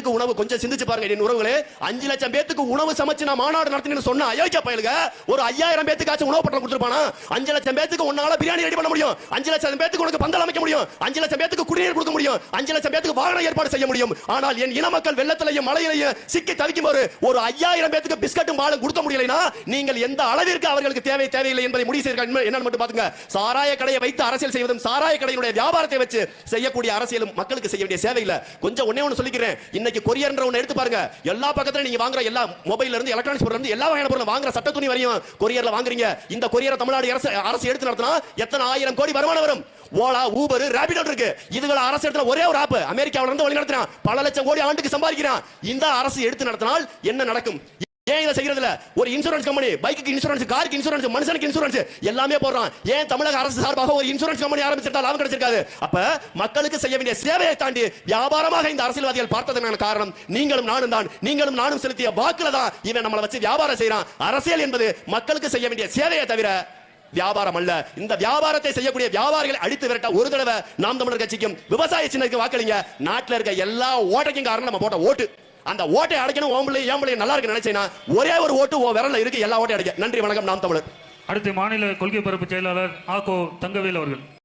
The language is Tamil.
பேத்துக்கு உணவு கொஞ்சம் சிந்திச்சு பாருங்க என் உறவுகளே. அஞ்சு லட்சம் பேத்துக்கு உணவு சமைச்சு நான் மாநாடு நடத்தினு சொன்ன அயோக்கிய பயலுங்க ஒரு ஐயாயிரம் பேத்துக்காச்சும் உணவு பட்டம் கொடுத்துருப்பானா? அஞ்சு லட்சம் பேத்துக்கு உன்னால பிரியாணி ரெடி பண்ண முடியும். அஞ்சு லட்சம் பேத்துக்கு உனக்கு பந்தல் அமைக்க முடியும். அஞ்சு லட்சம் பேத்துக்கு குடிநீர் கொடுக்க முடியும். அஞ்சு லட்சம் பேத்துக்கு வாகன ஏற்பாடு செய்ய முடியும். ஆனால் என் இன மக்கள் வெள்ளத்திலையும் மழையிலையும் சிக்கி தவிக்கும் போது ஒரு ஐயாயிரம் பேத்துக்கு பிஸ்கட்டும் பாலும் கொடுக்க முடியலைன்னா நீங்கள் எந்த அளவிற்கு அவர்களுக்கு தேவை தேவையில்லை என்பதை முடிவு செய்ய என்னன்னு மட்டும் பாத்துங்க சாராய கடையை வைத்து அரசியல் செய்வதும் சாராய கடையினுடைய வியாபாரத்தை வச்சு செய்யக்கூடிய அரசியலும் மக்களுக்கு செய்ய வேண்டிய சேவை இல்ல கொஞ்சம் ஒன்னே ஒண்ணு சொல்லிக்கிறேன். இன்னைக்கு கொரியர்ன்ற ஒன்று எடுத்து பாருங்க. எல்லா பக்கத்துல நீங்க வாங்குற எல்லா மொபைல்ல இருந்து எலக்ட்ரானிக்ஸ் பொருள் இருந்து எல்லா வகையான பொருள் வாங்குற சட்ட துணி வரையும் கொரியர்ல வாங்குறீங்க. இந்த கொரியரை தமிழ்நாடு அரசு அரசு எடுத்து நடத்தினா எத்தனை ஆயிரம் கோடி வருமானம் வரும். ஓலா ஊபர் ரேபிடோ இருக்கு. இதுகளை அரசு இடத்துல ஒரே ஒரு ஆப் அமெரிக்காவில இருந்து வழி நடத்தினா பல லட்சம் கோடி ஆண்டுக்கு சம்பாதிக்கிறான். இந்த அரசு எடுத்து நடத்தினால் என்ன நடக்கும்? ஏன் செய்யறதுல ஒரு இன்சூரன்ஸ் கம்பெனி பைக்கு இன்சூரன்ஸ் காருக்கு இன்சூரன்ஸ் மனுஷனுக்கு இன்சூரன்ஸ் எல்லாமே போடுறான். ஏன் தமிழக அரசு சார்பாக ஒரு இன்சூரன்ஸ் கம்பெனி ஆரம்பிச்சிருந்தா லாபம் கிடைச்சிருக்காது? அப்ப மக்களுக்கு செய்ய வேண்டிய சேவையை தாண்டி வியாபாரமாக இந்த அரசியல்வாதிகள் பார்த்ததுக்கான காரணம் நீங்களும் நானும் தான். நீங்களும் நானும் செலுத்திய வாக்குல தான் இவன் நம்மளை வச்சு வியாபாரம் செய்யறான் அரசியல் என்பது மக்களுக்கு செய்ய வேண்டிய சேவையை தவிர வியாபாரம் அல்ல. இந்த வியாபாரத்தை செய்யக்கூடிய வியாபாரிகளை அடித்து விரட்ட ஒரு தடவை நாம் தமிழர் கட்சிக்கும் விவசாய சின்னத்துக்கு வாக்களிங்க. நாட்டுல இருக்க எல்லா ஓட்டைக்கும் காரணம் நம்ம போட்ட ஓட்டு. அந்த ஓட்டை அடைக்கணும் ஓம்பளை ஏம்பளை நல்லா இருக்கு நினைச்சேன்னா ஒரே ஒரு ஓட்டு ஓ விரல்ல இருக்கு எல்லா ஓட்டையும் அடைக்க. நன்றி வணக்கம் நாம் தமிழர். அடுத்து மாநில கொள்கை பரப்பு செயலாளர் ஆகோ தங்கவேல் அவர்கள்.